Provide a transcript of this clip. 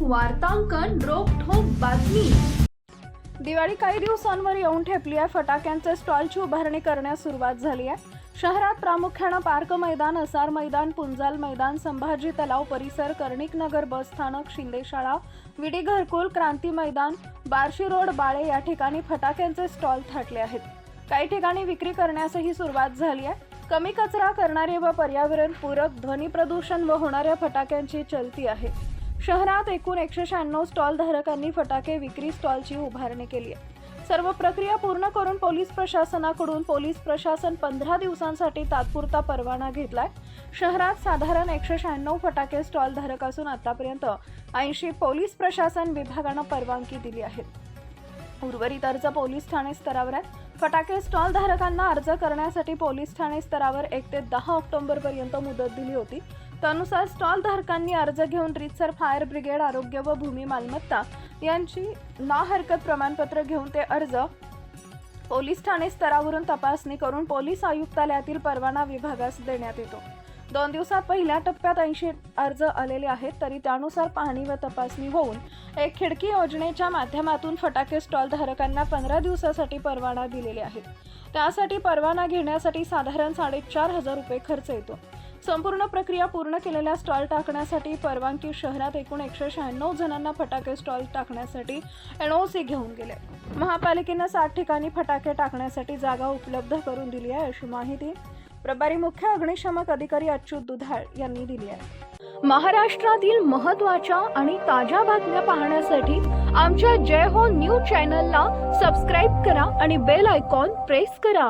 वार्तांकन रोखोक बातमी. दिवाळी काही दिवसांवर येऊन ठेपली आहे. फटाक्यांचे स्टॉलची उभारणी करण्यास सुरुवात झाली आहे. शहरात प्रामुख्यानं पार्क मैदान असार मैदान पुंजाल मैदान संभाजी तलाव परिसर कर्णिक नगर बस स्थानक शिंदे शाळा विडी घरकुल क्रांती मैदान बार्शी रोड बाळे या ठिकाणी फटाक्यांचे स्टॉल थाटले आहेत. काही ठिकाणी विक्री करण्यासही सुरुवात झाली आहे. कमी कचरा करणारे व पर्यावरण पूरक ध्वनी प्रदूषण व होणाऱ्या फटाक्यांची चलती आहे. शहरात एकूण एकशे शहाण्णव स्टॉल धारकांनी फटाके विक्री स्टॉलची उभारणी केली आहे. सर्व प्रक्रिया पूर्ण करून पोलीस प्रशासनाकडून पोलीस प्रशासन पंधरा दिवसांसाठी तात्पुरता परवाना घेतलाय. शहरात साधारण एकशे शहाण्णव फटाके स्टॉल धारक असून आतापर्यंत ऐंशी पोलीस प्रशासन विभागानं परवानगी दिली आहे. उर्वरित अर्ज पोलीस ठाणे स्तरावर आहेत. फटाके स्टॉल धारकांना अर्ज करण्यासाठी पोलीस ठाणे स्तरावर एक ते दहा ऑक्टोबरपर्यंत मुदत दिली होती. त्यानुसार स्टॉल धारकांनी अर्ज घेऊन रितसर फायर ब्रिगेड आरोग्य व भूमी मालमत्ता यांची ना हरकत प्रमाणपत्र घेऊन ते अर्ज पोलीस ठाणे स्तरावरून तपासणी करून पोलीस आयुक्तालयातील परवाना विभागास देण्यात येतो. दोन दिवसात पहिल्या टप्प्यात ऐंशी अर्ज आलेले आहेत तरी त्यानुसार पाहणी व तपासणी होऊन एक खिडकी योजनेच्या माध्यमातून फटाके स्टॉल धारकांना पंधरा दिवसासाठी परवाना दिलेले आहेत. त्यासाठी परवाना घेण्यासाठी साधारण साडेचार हजार रुपये खर्च येतो. संपूर्ण प्रक्रिया पूर्ण केलेल्या स्टॉल टाकण्यासाठी परवानगी शहरात एकूण एकशे शहाण्णव जणांना फटाके स्टॉल टाकण्यासाठी एनओसी घेऊन गेले. महापालिकेनं सात ठिकाणी फटाके टाकण्यासाठी जागा उपलब्ध करून दिली आहे अशी माहिती प्रभारी मुख्य अग्निशामक अधिकारी अच्युत दुधाळ यांनी दिली आहे. महाराष्ट्रातील महत्त्वाच्या आणि ताज्या बातम्या पाहण्यासाठी आमच्या जय हो न्यूज चॅनलला सबस्क्राईब करा आणि बेल आयकॉन प्रेस करा.